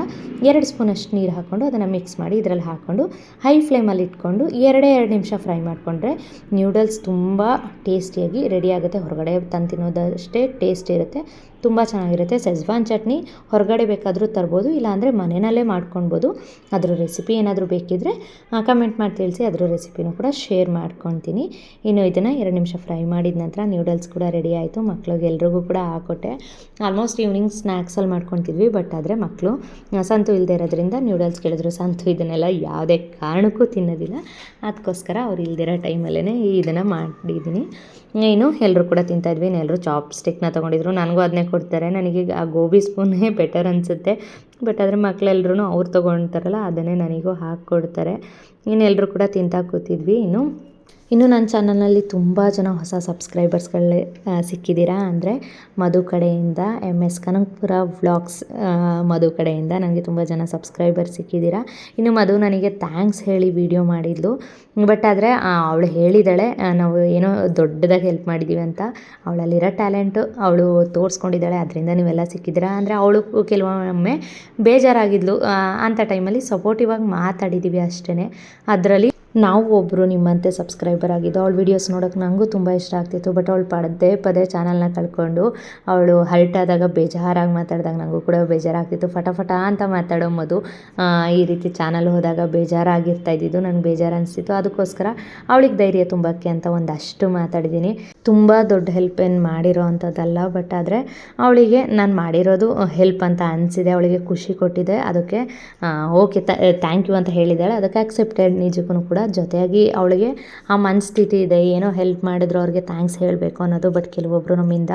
ಎರಡು ಸ್ಪೂನಷ್ಟು ನೀರು ಹಾಕ್ಕೊಂಡು ಅದನ್ನು ಮಿಕ್ಸ್ ಮಾಡಿ ಇದರಲ್ಲಿ ಹಾಕ್ಕೊಂಡು ಹೈ ಫ್ಲೇಮಲ್ಲಿ ಇಟ್ಕೊಂಡು ಎರಡೇ ಎರಡು ನಿಮಿಷ ಫ್ರೈ ಮಾಡಿಕೊಂಡ್ರೆ ನ್ಯೂಡಲ್ಸ್ ತುಂಬ ಟೇಸ್ಟಿಯಾಗಿ ರೆಡಿ ಆಗುತ್ತೆ. ಹೊರಗಡೆ ತಂದು ತಿನ್ನೋದಷ್ಟೇ ಟೇಸ್ಟ್ ಇರುತ್ತೆ. ತುಂಬ ಚೆನ್ನಾಗಿರುತ್ತೆ. ಸೆಜ್ವಾನ್ ಚಟ್ನಿ ಹೊರಗಡೆ ಬೇಕಾದರೂ ತರ್ಬೋದು, ಇಲ್ಲಾಂದರೆ ಮನೆಯಲ್ಲೇ ಮಾಡ್ಕೊಳ್ಬೋದು. ಅದರ ರೆಸಿಪಿ ಏನಾದರೂ ಬೇಕಿದ್ದರೆ ಕಮೆಂಟ್ ಮಾಡಿ ತಿಳಿಸಿ, ಅದರ ರೆಸಿಪಿನೂ ಕೂಡ ಶೇರ್ ಮಾಡ್ಕೊತೀನಿ ಇನ್ನು ಇದನ್ನು ಎರಡು ನಿಮಿಷ ಫ್ರೈ ಮಾಡಿದ ನಂತರ ನ್ಯೂಡಲ್ಸ್ ಕೂಡ ರೆಡಿ ಆಯಿತು. ಮಕ್ಳಿಗೆ ಎಲ್ರಿಗೂ ಕೂಡ ಹಾಕೊಟ್ಟೆ. ಆಲ್ಮೋಸ್ಟ್ ಈವ್ನಿಂಗ್ ಸ್ನ್ಯಾಕ್ಸಲ್ಲಿ ಮಾಡ್ಕೊತಿದ್ವಿ ಬಟ್ ಆದರೆ ಮಕ್ಕಳು ಸಂತು ಇಲ್ಲದೆ ಇರೋದ್ರಿಂದ ನ್ಯೂಡಲ್ಸ್ ಕೇಳಿದ್ರು. ಸಂತು ಇದನ್ನೆಲ್ಲ ಯಾವುದೇ ಕಾರಣಕ್ಕೂ ತಿನ್ನೋದಿಲ್ಲ. ಅದಕ್ಕೋಸ್ಕರ ಅವ್ರು ಇಲ್ದಿರೋ ಟೈಮಲ್ಲೇ ಇದನ್ನು ಮಾಡಿದ್ದೀನಿ. ಏನು ಎಲ್ಲರೂ ಕೂಡ ತಿಂತಾಯಿದ್ವಿ ಎಲ್ಲರೂ ಚಾಪ್ ಸ್ಟಿಕ್ನ ತೊಗೊಂಡಿದ್ರು. ನನಗೂ ಅದನ್ನೇ ಕೊಡ್ತಾರೆ. ನನಗೆ ಆ ಗೋಬಿ ಸ್ಪೂನೇ ಬೆಟರ್ ಅನಿಸುತ್ತೆ. ಬಟ್ ಆದರೆ ಮಕ್ಕಳೆಲ್ಲರೂ ಅವ್ರು ತೊಗೊಳ್ತಾರಲ್ಲ ಅದನ್ನೇ ನನಗೂ ಹಾಕಿಕೊಡ್ತಾರೆ. ಇನ್ನೆಲ್ಲರೂ ಕೂಡ ತಿಂತಾ ಕೂತಿದ್ವಿ. ಇನ್ನು ಇನ್ನು ನನ್ನ ಚಾನಲ್ನಲ್ಲಿ ತುಂಬ ಜನ ಹೊಸ ಸಬ್ಸ್ಕ್ರೈಬರ್ಸ್ಗಳೇ ಸಿಕ್ಕಿದ್ದೀರಾ ಅಂದರೆ ಮಧು ಕಡೆಯಿಂದ M S Kanakapura vlogs Madhu ಕಡೆಯಿಂದ ನನಗೆ ತುಂಬ ಜನ ಸಬ್ಸ್ಕ್ರೈಬರ್ ಸಿಕ್ಕಿದ್ದೀರಾ. ಇನ್ನು ಮಧು ನನಗೆ ಥ್ಯಾಂಕ್ಸ್ ಹೇಳಿ ವಿಡಿಯೋ ಮಾಡಿದ್ಲು. ಬಟ್ ಆದರೆ ಅವಳು ಹೇಳಿದಾಳೆ ನಾವು ಏನೋ ದೊಡ್ಡದಾಗಿ ಹೆಲ್ಪ್ ಮಾಡಿದ್ದೀವಿ ಅಂತ. ಅವಳಲ್ಲಿರೋ ಟ್ಯಾಲೆಂಟು, ಅವಳು ತೋರಿಸ್ಕೊಂಡಿದ್ದಾಳೆ, ಅದರಿಂದ ನೀವೆಲ್ಲ ಸಿಕ್ಕಿದ್ದೀರಾ ಅಂದರೆ ಅವಳು ಕೆಲವೊಮ್ಮೆ ಬೇಜಾರಾಗಿದ್ಲು ಅಂಥ ಟೈಮಲ್ಲಿ ಸಪೋರ್ಟಿವ್ ಆಗಿ ಮಾತಾಡಿದ್ದೀವಿ ಅಷ್ಟೇ. ಅದರಲ್ಲಿ ನಾವು ಒಬ್ಬರು ನಿಮ್ಮಂತೆ ಸಬ್ಸ್ಕ್ರೈಬರ್ ಆಗಿದ್ದು, ಅವಳ ವೀಡಿಯೋಸ್ ನೋಡೋಕೆ ನನಗೂ ತುಂಬ ಇಷ್ಟ ಆಗ್ತಿತ್ತು ಬಟ್ ಅವಳು ಪದೇ ಪದೇ ಚಾನಲ್ನ ಕಳ್ಕೊಂಡು, ಅವಳು ಹರ್ಟ್ ಆದಾಗ, ಬೇಜಾರಾಗಿ ಮಾತಾಡಿದಾಗ ನನಗೂ ಕೂಡ ಬೇಜಾರಾಗ್ತಿತ್ತು. ಫಟಾಫಟ ಅಂತ ಮಾತಾಡೋ ಮದು ಈ ರೀತಿ ಚಾನಲ್ ಹೋದಾಗ ಬೇಜಾರಾಗಿರ್ತಾ ಇದ್ದಿದ್ದು ನನಗೆ ಬೇಜಾರು ಅನಿಸ್ತಿತ್ತು. ಅದಕ್ಕೋಸ್ಕರ ಅವಳಿಗೆ ಧೈರ್ಯ ತುಂಬಕ್ಕೆ ಅಂತ ಒಂದಷ್ಟು ಮಾತಾಡಿದ್ದೀನಿ. ತುಂಬ ದೊಡ್ಡ ಹೆಲ್ಪ್ ಏನು ಮಾಡಿರೋ ಅಂಥದ್ದಲ್ಲ ಬಟ್ ಆದರೆ ಅವಳಿಗೆ ನಾನು ಮಾಡಿರೋದು ಹೆಲ್ಪ್ ಅಂತ ಅನಿಸಿದೆ, ಅವಳಿಗೆ ಖುಷಿ ಕೊಟ್ಟಿದೆ. ಅದಕ್ಕೆ ಓಕೆ ಥ್ಯಾಂಕ್ ಯು ಅಂತ ಹೇಳಿದ್ದಾಳೆ. ಅದಕ್ಕೆ ಅಕ್ಸೆಪ್ಟೆಡ್ ನಿಜಕ್ಕೂ ಕೂಡ ಜೊತೆಯಾಗಿ ಅವಳಿಗೆ ಆ ಮನಸ್ಥಿತಿ ಇದೆ, ಏನೋ ಹೆಲ್ಪ್ ಮಾಡಿದ್ರು ಅವ್ರಿಗೆ ಥ್ಯಾಂಕ್ಸ್ ಹೇಳಬೇಕು ಅನ್ನೋದು ಬಟ್ ಕೆಲವೊಬ್ಬರು ನಮ್ಮಿಂದ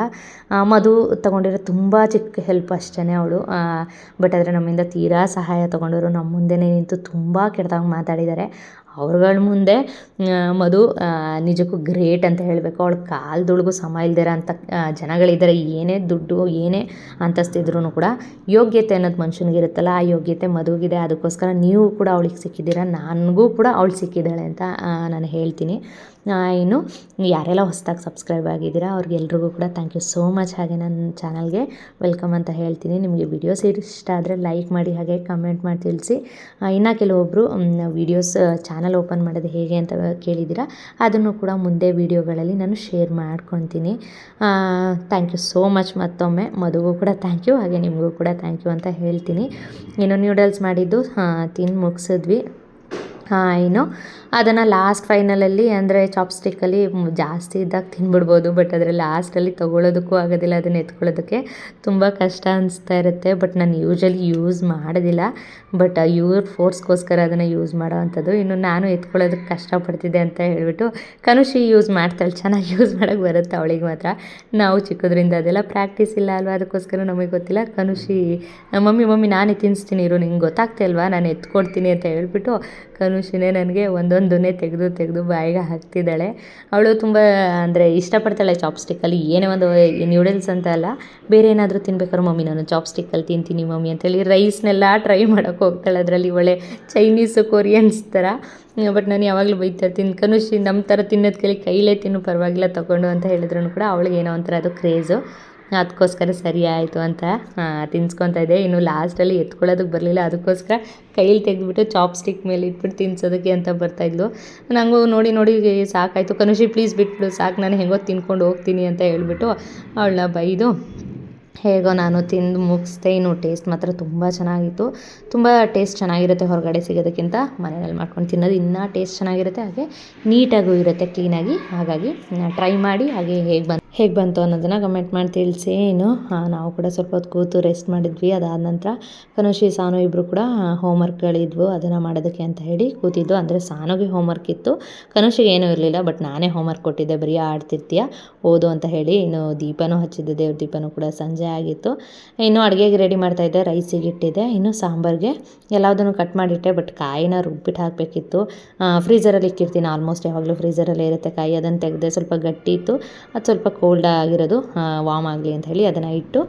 ಮಧು ತೊಗೊಂಡಿರೋ ತುಂಬ ಚಿಕ್ಕ ಹೆಲ್ಪ್ ಅಷ್ಟೇ ಅವಳು. ಬಟ್ ಆದರೆ ನಮ್ಮಿಂದ ತೀರಾ ಸಹಾಯ ತೊಗೊಂಡವರು ನಮ್ಮ ಮುಂದೆನೇ ನಿಂತು ತುಂಬ ಕೆಟ್ಟದಾಗಿ ಮಾತಾಡಿದ್ದಾರೆ. ಅವ್ರುಗಳ ಮುಂದೆ ಮಧು ನಿಜಕ್ಕೂ ಗ್ರೇಟ್ ಅಂತ ಹೇಳಬೇಕು. ಅವಳ ಕಾಲ್ದೊಳಗೂ ಸಮ ಇಲ್ದಿರ ಅಂತ ಆ, ಜನಗಳಿದ್ದಾರೆ ಏನೇ ದುಡ್ಡು ಏನೇ ಅಂತಸ್ತಿದ್ರು ಕೂಡ ಯೋಗ್ಯತೆ ಅನ್ನೋದು ಮನುಷ್ಯನಿಗೆ ಇರುತ್ತಲ್ಲ ಆ ಯೋಗ್ಯತೆ ಮಧುಗಿದೆ ಅದಕ್ಕೋಸ್ಕರ ನೀವು ಕೂಡ ಅವಳಿಗೆ ಸಿಕ್ಕಿದ್ದೀರ ನನಗೂ ಕೂಡ ಅವಳು ಸಿಕ್ಕಿದ್ದಾಳೆ ಅಂತ ನಾನು ಹೇಳ್ತೀನಿ. ಇನ್ನು ಯಾರೆಲ್ಲ ಹೊಸದಾಗಿ ಸಬ್ಸ್ಕ್ರೈಬ್ ಆಗಿದ್ದೀರಾ, ಅವ್ರಿಗೆಲ್ರಿಗೂ ಕೂಡ ಥ್ಯಾಂಕ್ ಯು ಸೋ ಮಚ್ ಹಾಗೆ ನನ್ನ ಚಾನಲ್ಗೆ ವೆಲ್ಕಮ್ ಅಂತ ಹೇಳ್ತೀನಿ. ನಿಮಗೆ ವಿಡಿಯೋಸ್ ಇಷ್ಟ ಆದರೆ ಲೈಕ್ ಮಾಡಿ, ಹಾಗೆ ಕಮೆಂಟ್ ಮಾಡಿ ತಿಳಿಸಿ. ಇನ್ನು ಕೆಲವೊಬ್ಬರು ವೀಡಿಯೋಸ್ ಚಾನಲ್ ಓಪನ್ ಮಾಡೋದು ಹೇಗೆ ಅಂತ ಕೇಳಿದ್ದೀರಾ, ಅದನ್ನು ಕೂಡ ಮುಂದೆ ವೀಡಿಯೋಗಳಲ್ಲಿ ನಾನು ಶೇರ್ ಮಾಡ್ಕೊತೀನಿ. ಥ್ಯಾಂಕ್ ಯು ಸೋ ಮಚ್ ಮತ್ತೊಮ್ಮೆ. ಮದುಗೂ ಕೂಡ ಥ್ಯಾಂಕ್ ಯು ಹಾಗೆ ನಿಮಗೂ ಕೂಡ ಥ್ಯಾಂಕ್ ಯು ಅಂತ ಹೇಳ್ತೀನಿ. ಇನ್ನು ನ್ಯೂಡಲ್ಸ್ ಮಾಡಿದ್ದು ತಿಂದು ಮುಗಿಸಿದ್ವಿ. ಏನು ಅದನ್ನು ಲಾಸ್ಟ್ ಫೈನಲಲ್ಲಿ ಅಂದರೆ ಚಾಪ್ಸ್ಟಿಕ್ಕಲ್ಲಿ ಜಾಸ್ತಿ ಇದ್ದಾಗ ತಿನ್ಬಿಡ್ಬೋದು ಬಟ್ ಆದರೆ ಲಾಸ್ಟಲ್ಲಿ ತೊಗೊಳೋದಕ್ಕೂ ಆಗೋದಿಲ್ಲ, ಅದನ್ನು ಎತ್ಕೊಳ್ಳೋದಕ್ಕೆ ತುಂಬ ಕಷ್ಟ ಅನಿಸ್ತಾ ಇರುತ್ತೆ. ಬಟ್ ನಾನು ಯೂಶ್ವಲಿ ಯೂಸ್ ಮಾಡೋದಿಲ್ಲ ಬಟ್ ಇವ್ರ ಫೋರ್ಸ್ಗೋಸ್ಕರ ಅದನ್ನು ಯೂಸ್ ಮಾಡೋ ಅಂಥದ್ದು. ಇನ್ನು ನಾನು ಎತ್ಕೊಳ್ಳೋದಕ್ಕೆ ಕಷ್ಟಪಡ್ತಿದ್ದೆ ಅಂತ ಹೇಳಿಬಿಟ್ಟು ಕನುಷಿ ಯೂಸ್ ಮಾಡ್ತಾಳೆ, ಚೆನ್ನಾಗಿ ಯೂಸ್ ಮಾಡೋಕ್ಕೆ ಬರುತ್ತೆ ಅವಳಿಗೆ ಮಾತ್ರ. ನಾವು ಚಿಕ್ಕದ್ರಿಂದ ಅದೆಲ್ಲ ಪ್ರಾಕ್ಟೀಸ್ ಇಲ್ಲ ಅಲ್ವಾ? ಅದಕ್ಕೋಸ್ಕರ ನಮಗೆ ಗೊತ್ತಿಲ್ಲ. ಕನುಷಿ ಮಮ್ಮಿ ಮಮ್ಮಿ ನಾನೇ ತಿನ್ನಿಸ್ತೀನಿ ಇರು, ನಿಂಗೆ ಗೊತ್ತಾಗ್ತಾ ಇಲ್ವಾ? ನಾನು ಎತ್ಕೊಡ್ತೀನಿ ಅಂತ ಹೇಳ್ಬಿಟ್ಟು ಕನುಷಿನೇ ನನಗೆ ಒಂದೊಂದನ್ನೇ ತೆಗೆದು ತೆಗೆದು ಬಾಯಿಗೆ ಹಾಕ್ತಿದ್ದಾಳೆ. ಅವಳು ತುಂಬ, ಅಂದರೆ ಇಷ್ಟಪಡ್ತಾಳೆ ಚಾಪ್ಸ್ಟಿಕ್ಕಲ್ಲಿ ಏನೇ ಒಂದು ನ್ಯೂಡಲ್ಸ್ ಅಂತ ಅಲ್ಲ, ಬೇರೆ ಏನಾದರೂ ತಿನ್ಬೇಕಾದ್ರೆ, ಮಮ್ಮಿ, ನಾನು ಚಾಪ್ಸ್ಟಿಕ್ಕಲ್ಲಿ ತಿಂತೀನಿ, ಮಮ್ಮಿ ಅಂತೇಳಿ ರೈಸ್ನೆಲ್ಲ ಟ್ರೈ ಮಾಡೋಕ್ಕೆ ಹೋಗ್ತಾಳೆ. ಅದರಲ್ಲಿ ಒಳ್ಳೆ ಚೈನೀಸು ಕೊರಿಯನ್ಸ್ ಥರ ಬಟ್ ನಾನು ಯಾವಾಗಲೂ ಬೈತಾ ತಿನ್ಕನು ಕನುಷಿ ನಮ್ಮ ಥರ ತಿನ್ನೋದು ಕೇಳಿ ಕೈಲೇ ತಿನ್ನು, ಪರವಾಗಿಲ್ಲ, ತಗೊಂಡು ಅಂತ ಹೇಳಿದ್ರು ಕೂಡ ಅವಳಿಗೆ ಏನೋ ಒಂಥರ ಅದು ಕ್ರೇಜು ಅದಕ್ಕೋಸ್ಕರ ಸರಿ ಆಯಿತು ಅಂತ ತಿನ್ಸ್ಕೊತಾ ಇದ್ದೆ. ಇನ್ನು ಲಾಸ್ಟಲ್ಲಿ ಎತ್ಕೊಳ್ಳೋದಕ್ಕೆ ಬರಲಿಲ್ಲ. ಅದಕ್ಕೋಸ್ಕರ ಕೈಲಿ ತೆಗೆದುಬಿಟ್ಟು ಚಾಪ್ ಸ್ಟಿಕ್ ಮೇಲೆ ಇಟ್ಬಿಟ್ಟು ತಿನ್ಸೋದಕ್ಕೆ ಅಂತ ಬರ್ತಾಯಿದ್ಲು ನನಗೂ ನೋಡಿ ನೋಡಿ ಸಾಕಾಯಿತು. ಕನುಷಿ ಪ್ಲೀಸ್ ಬಿಟ್ಬಿಡು. ಸಾಕು, ನಾನು ಹೆಂಗೋ ತಿನ್ಕೊಂಡು ಹೋಗ್ತೀನಿ ಅಂತ ಹೇಳ್ಬಿಟ್ಟು ಅವಳನ್ನ ಬೈದು ಹೇಗೋ ನಾನು ತಿಂದು ಮುಗಿಸ್ದೆ, ಇನ್ನು ಟೇಸ್ಟ್ ಮಾತ್ರ ತುಂಬ ಚೆನ್ನಾಗಿತ್ತು. ತುಂಬ ಟೇಸ್ಟ್ ಚೆನ್ನಾಗಿರುತ್ತೆ ಹೊರಗಡೆ ಸಿಗೋದಕ್ಕಿಂತ. ಮನೆಯಲ್ಲಿ ಮಾಡ್ಕೊಂಡು ತಿನ್ನೋದು ಇನ್ನೂ ಟೇಸ್ಟ್ ಚೆನ್ನಾಗಿರುತ್ತೆ, ಹಾಗೆ ನೀಟಾಗೂ ಇರುತ್ತೆ, ಕ್ಲೀನಾಗಿ. ಹಾಗಾಗಿ ಟ್ರೈ ಮಾಡಿ, ಹಾಗೆ ಹೇಗೆ ಬಂತು ಹೇಗೆ ಬಂತು ಅನ್ನೋದನ್ನು ಕಮೆಂಟ್ ಮಾಡಿ ತಿಳಿಸಿ. ಏನು ನಾವು ಕೂಡ ಸ್ವಲ್ಪ ಹೊತ್ತು ಕೂತು ರೆಸ್ಟ್ ಮಾಡಿದ್ವಿ. ಅದಾದ ನಂತರ ಕನುಷಿ ಸಾನು ಇಬ್ಬರು ಕೂಡ ಹೋಮ್ವರ್ಕ್ಗಳಿದ್ವು ಅದನ್ನು ಮಾಡೋದಕ್ಕೆ ಅಂತ ಹೇಳಿ ಕೂತಿದ್ದು. ಅಂದರೆ ಸಾನುಗೆ ಹೋಮ್ವರ್ಕ್ ಇತ್ತು. ಕನುಷಿಗೆ ಏನೂ ಇರಲಿಲ್ಲ ಬಟ್ ನಾನೇ ಹೋಮ್ವರ್ಕ್ ಕೊಟ್ಟಿದ್ದೆ. ಬರೀ ಆಡ್ತಿರ್ತೀಯ, ಓದು ಅಂತ ಹೇಳಿ. ಇನ್ನು ದೀಪನೂ ಹಚ್ಚಿದ್ದೆ. ದೇವ್ರ ದೀಪನೂ ಕೂಡ ಸಂಜೆ ಆಗಿತ್ತು. ಇನ್ನು ಅಡುಗೆಗೆ ರೆಡಿ ಮಾಡ್ತಾಯಿದ್ದೆ ರೈಸಿಗೆ ಇಟ್ಟಿದ್ದೆ, ಇನ್ನು ಸಾಂಬಾರಿಗೆ. ಎಲ್ಲದನ್ನು ಕಟ್ ಮಾಡಿಟ್ಟೆ ಬಟ್ ಕಾಯಿನ ರುಬ್ಬಿಟ್ಟು ಹಾಕಬೇಕಿತ್ತು. ಫ್ರೀಜರಲ್ಲಿ ಇಕ್ಕಿರ್ತೀನಿ ಆಲ್ಮೋಸ್ಟ್ ಯಾವಾಗಲೂ ಫ್ರೀಜರಲ್ಲೇ ಇರುತ್ತೆ ಕಾಯಿ. ಅದನ್ನು ತೆಗೆದೆ ಸ್ವಲ್ಪ ಗಟ್ಟಿ ಇತ್ತು. ಅದು ಸ್ವಲ್ಪ ಕೋಲ್ಡ್ ಆಗಿರೋದು ವಾಮ್ ಆಗಲಿ ಅಂತ ಹೇಳಿ ಅದನ್ನು ಇಟ್ಟು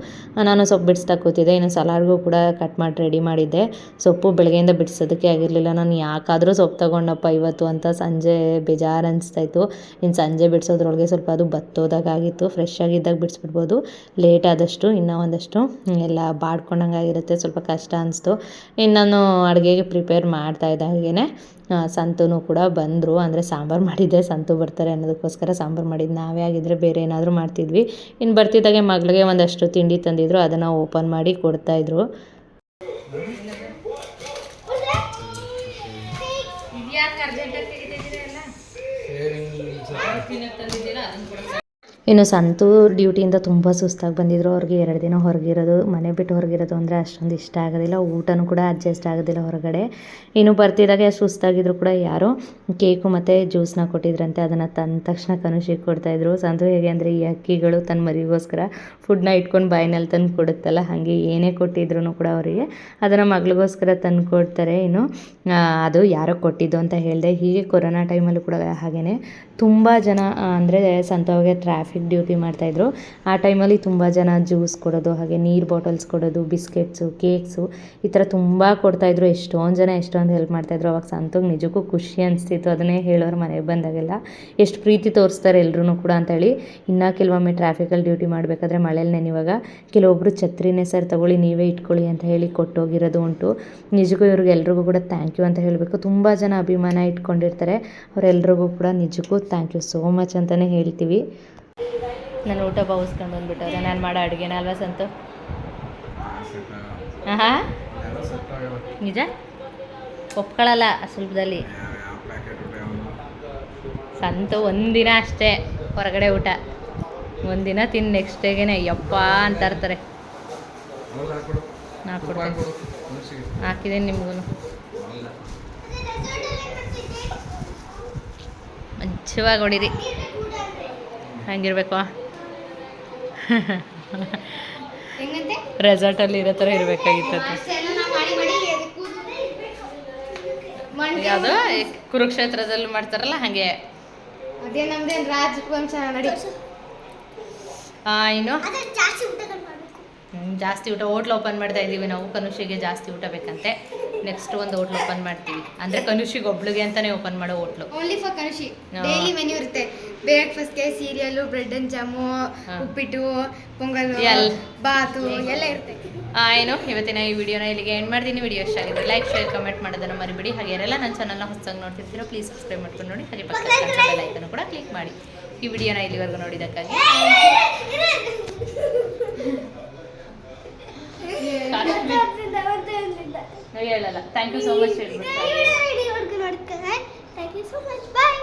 ನಾನು ಸೊಪ್ಪು ಬಿಡಿಸ್ತಾ ಕೂತಿದ್ದೆ. ಇನ್ನು ಸಲಾಡ್ಗೂ ಕೂಡ ಕಟ್ ಮಾಡಿ ರೆಡಿ ಮಾಡಿದ್ದೆ. ಸೊಪ್ಪು ಬೆಳಗ್ಗೆಯಿಂದ ಬಿಡಿಸೋದಕ್ಕೆ ಆಗಿರಲಿಲ್ಲ. ನಾನು ಯಾಕಾದರೂ ಸೊಪ್ಪು ತಗೊಂಡಪ್ಪ ಇವತ್ತು ಅಂತ ಸಂಜೆ ಬೇಜಾರು ಅನಿಸ್ತಾಯಿತ್ತು ಇನ್ನು ಸಂಜೆ ಬಿಡಿಸೋದ್ರೊಳಗೆ ಸ್ವಲ್ಪ ಅದು ಬತ್ತೋದಾಗಿತ್ತು ಫ್ರೆಶ್ ಆಗಿದ್ದಾಗ ಬಿಡಿಸ್ಬಿಡ್ಬೋದು. ಲೇಟ್ ಆದಷ್ಟು ಇನ್ನೂ ಒಂದಷ್ಟು. ಎಲ್ಲ ಬಾಡ್ಕೊಂಡಂಗೆ ಆಗಿರುತ್ತೆ ಸ್ವಲ್ಪ ಕಷ್ಟ ಅನಿಸ್ತು. ಇನ್ನು ನಾನು ಅಡುಗೆಗೆ ಪ್ರಿಪೇರ್ ಮಾಡ್ತಾ ಇದ್ದಾಗೇ ಸಂತೂ ಕೂಡ ಬಂದರು. ಅಂದರೆ ಸಾಂಬಾರು ಮಾಡಿದ್ದೆ ಸಂತು ಬರ್ತಾರೆ ಅನ್ನೋದಕ್ಕೋಸ್ಕರ ಸಾಂಬಾರು ಮಾಡಿದ್ದು. ನಾವೇ ಆಗಿದ್ದರೆ ಬೇರೆ ಏನಾದರೂ ಮಾಡ್ತಿದ್ವಿ. ಇನ್ನು ಬರ್ತಿದ್ದಾಗೆ ಮಗಳಿಗೆ ಒಂದಷ್ಟು ತಿಂಡಿ ತಂದಿದ್ರು ಅದನ್ನು ಓಪನ್ ಮಾಡಿ ಕೊಡ್ತಾಯಿದ್ರು ಇನ್ನು ಸಂತು ಡ್ಯೂಟಿಯಿಂದ ತುಂಬ ಸುಸ್ತಾಗಿ ಬಂದಿದ್ರು. ಅವ್ರಿಗೆ ಎರಡು ದಿನ ಹೊರಗಿರೋದು, ಮನೆ ಬಿಟ್ಟು ಹೊರಗಿರೋದು ಅಂದರೆ ಅಷ್ಟೊಂದು ಇಷ್ಟ ಆಗೋದಿಲ್ಲ. ಊಟನೂ ಕೂಡ ಅಡ್ಜಸ್ಟ್ ಆಗೋದಿಲ್ಲ ಹೊರಗಡೆ. ಇನ್ನು ಬರ್ತಿದ್ದಾಗೆ ಸುಸ್ತಾಗಿದ್ರು ಕೂಡ ಯಾರೋ ಕೇಕು ಮತ್ತು ಜ್ಯೂಸ್ನ ಕೊಟ್ಟಿದ್ರಂತೆ. ಅದನ್ನು ತಂದ ತಕ್ಷಣ ಕನುಷಿಗೆ ಕೊಡ್ತಾಯಿದ್ರು ಸಂತು ಹೇಗೆ ಅಂದರೆ ಈ ಅಕ್ಕಿಗಳು ತನ್ನ ಮರಿಗೋಸ್ಕರ ಫುಡ್ನ ಇಟ್ಕೊಂಡು ಬಾಯಿನಲ್ಲಿ ತಂದು ಕೊಡುತ್ತಲ್ಲ, ಹಾಗೆ ಏನೇ ಕೊಟ್ಟಿದ್ರು ಕೂಡ ಅವರಿಗೆ ಅದನ್ನು ಮಗಳಿಗೋಸ್ಕರ ತಂದು ಕೊಡ್ತಾರೆ. ಇನ್ನು ಅದು ಯಾರೋ ಕೊಟ್ಟಿದ್ದು ಅಂತ ಹೇಳಿದೆ. ಹೀಗೆ ಕೊರೋನಾ ಟೈಮಲ್ಲೂ ಕೂಡ ಹಾಗೆಯೇ ತುಂಬ ಜನ ಅಂದರೆ ಸಂತವ್ಗೆ ಟ್ರಾಫಿಕ್ ಡ್ಯೂಟಿ ಮಾಡ್ತಾಯಿದ್ರು. ಆ ಟೈಮಲ್ಲಿ ತುಂಬ ಜನ ಜ್ಯೂಸ್ ಕೊಡೋದು, ಹಾಗೆ ನೀರು ಬಾಟಲ್ಸ್ ಕೊಡೋದು ಬಿಸ್ಕೆಟ್ಸು ಕೇಕ್ಸು ಈ ಥರ ತುಂಬ ಕೊಡ್ತಾಯಿದ್ರು. ಎಷ್ಟೊಂದು ಜನ ಎಷ್ಟೊಂದು ಹೆಲ್ಪ್ ಮಾಡ್ತಾಯಿದ್ರು. ಅವಾಗ ಸಂತೋಗ ನಿಜಕ್ಕೂ ಖುಷಿ ಅನಿಸ್ತಿತ್ತು. ಅದನ್ನೇ ಹೇಳೋರು ಮನೆಗೆ ಬಂದಾಗೆಲ್ಲ. ಎಷ್ಟು ಪ್ರೀತಿ ತೋರಿಸ್ತಾರೆ ಎಲ್ಲರೂ ಕೂಡ ಅಂತೇಳಿ. ಇನ್ನೂ ಕೆಲವೊಮ್ಮೆ ಟ್ರಾಫಿಕಲ್ಲಿ ಡ್ಯೂಟಿ ಮಾಡಬೇಕಾದ್ರೆ ಮಳೇಲಿ ನೆನೆಯುವಾಗ ಕೆಲವೊಬ್ಬರು ಛತ್ರಿನೇ ಸರ್ ತಗೊಳ್ಳಿ, ನೀವೇ ಇಟ್ಕೊಳ್ಳಿ ಅಂತ ಹೇಳಿ ಕೊಟ್ಟೋಗಿರೋದು ಉಂಟು. ನಿಜಕ್ಕೂ ಇವ್ರಿಗೆ ಎಲ್ರಿಗೂ ಕೂಡ ಥ್ಯಾಂಕ್ ಯು ಅಂತ ಹೇಳಬೇಕು. ತುಂಬ ಜನ ಅಭಿಮಾನ ಇಟ್ಕೊಂಡಿರ್ತಾರೆ. ಅವರೆಲ್ರಿಗೂ ಕೂಡ ನಿಜಕ್ಕೂ ಥ್ಯಾಂಕ್ ಯು ಸೋ ಮಚ್ ಅಂತಲೇ ಹೇಳ್ತೀವಿ. ನಾನು ಊಟ ಬಾವಿಸ್ಕೊಂಡು ಬಂದ್ಬಿಟ್ಟವ್ರೆ. ನಾನು ಮಾಡೋ ಅಡುಗೆನ ಅಲ್ವಾ ಸಂತು? ಹಾಂ ನಿಜ? ಒಪ್ಕೊಳ್ಳಲ್ಲ ಸ್ವಲ್ಪದಲ್ಲಿ ಸಂತು ಒಂದಿನ ಅಷ್ಟೇ ಹೊರಗಡೆ ಊಟ. ಒಂದಿನ ತಿನ್ ನೆಕ್ಸ್ಟ್ ಡೇಗೆ ಯಪ್ಪ ಅಂತ ಇರ್ತಾರೆ ಹಾಕಿದ್ದೀನಿ ನಿಮಗೂ ಮಂಚವಾಗಿ ಹೊಡೀರಿ. ಹಂಗಿರ್ಬೇಕು? ರೆಸಾರ್ಟಲ್ಲಿ ಇರೋ ಥರ ಇರಬೇಕಾಗಿತ್ತು ಯಾವುದು? ಕುರುಕ್ಷೇತ್ರದಲ್ಲಿ ಮಾಡ್ತಾರಲ್ಲ ಹಾಗೆ. ಅದೇ ಏನು ರಾಜವಂಶ ನಡಿ. ಆ, ಇನ್ನು? ಜಾಸ್ತಿ ಊಟ ಹೋಟ್ಲ್ ಓಪನ್ ಮಾಡ್ತಾ ಇದ್ದೀವಿ ನಾವು ಕನುಷಿಗೆ ಜಾಸ್ತಿ ಊಟ ಬೇಕಂತೆ ನೆಕ್ಸ್ಟ್ ಒಂದು ಹೋಟ್ಲ್ ಓಪನ್ ಮಾಡ್ತೀವಿ ಅಂದ್ರೆ ಕನುಷಿಗೆ ಒಬ್ಳಿಗೆ ಅಂತಾನೆ ಓಪನ್ ಮಾಡೋ hotel only for Kanushi. Daily menu ಇರುತ್ತೆ ಬ್ರೇಕ್ಫಾಸ್ಟ್ಗೆ ಸೀರಿಯಲ್ಲು ಬ್ರೆಡ್ ಅಂಡ್ ಜಾಮು ಉಪ್ಪಿಟ್ಟು ಪೊಂಗಲ್ ಬಾತು ಎಲ್ಲ ಇರುತ್ತೆ ಏನು ಇವತ್ತಿನ ಈ ವಿಡಿಯೋನ ಇಲ್ಲಿಗೆ ಎಂಡ್ ಮಾಡ್ತೀನಿ ವಿಡಿಯೋ ಇಷ್ಟ ಆಗಿದ್ರೆ ಲೈಕ್ ಶೇರ್ ಕಮೆಂಟ್ ಮಾಡೋದನ್ನು ಮರಿಬಿಡಿ ಹಾಗೆ ಯಾರೆಲ್ಲ ನನ್ನ ಚಾನಲ್ನ ಹೊಸದಾಗಿ ನೋಡ್ತಿರ್ತೀರೋ ಪ್ಲೀಸ್ ಸಬ್ಸ್ಕ್ರೈಬ್ ಮಾಡ್ಕೊಂಡು ನೋಡಿ ಹಾಗೆ ಪಕ್ಕದ ಲೈಕನ್ನು ಕೂಡ ಕ್ಲಿಕ್ ಮಾಡಿ ಈ ವಿಡಿಯೋನ ಇಲ್ಲಿವರೆಗೂ ನೋಡಿದ್ದಕ್ಕಾಗಿ ಹೇಳಲ್ಲ. ಥ್ಯಾಂಕ್ ಯು ಸೋ ಮಚ್ ಹೇಳ್ಬಿಟ್ಟು. Thank you so much bye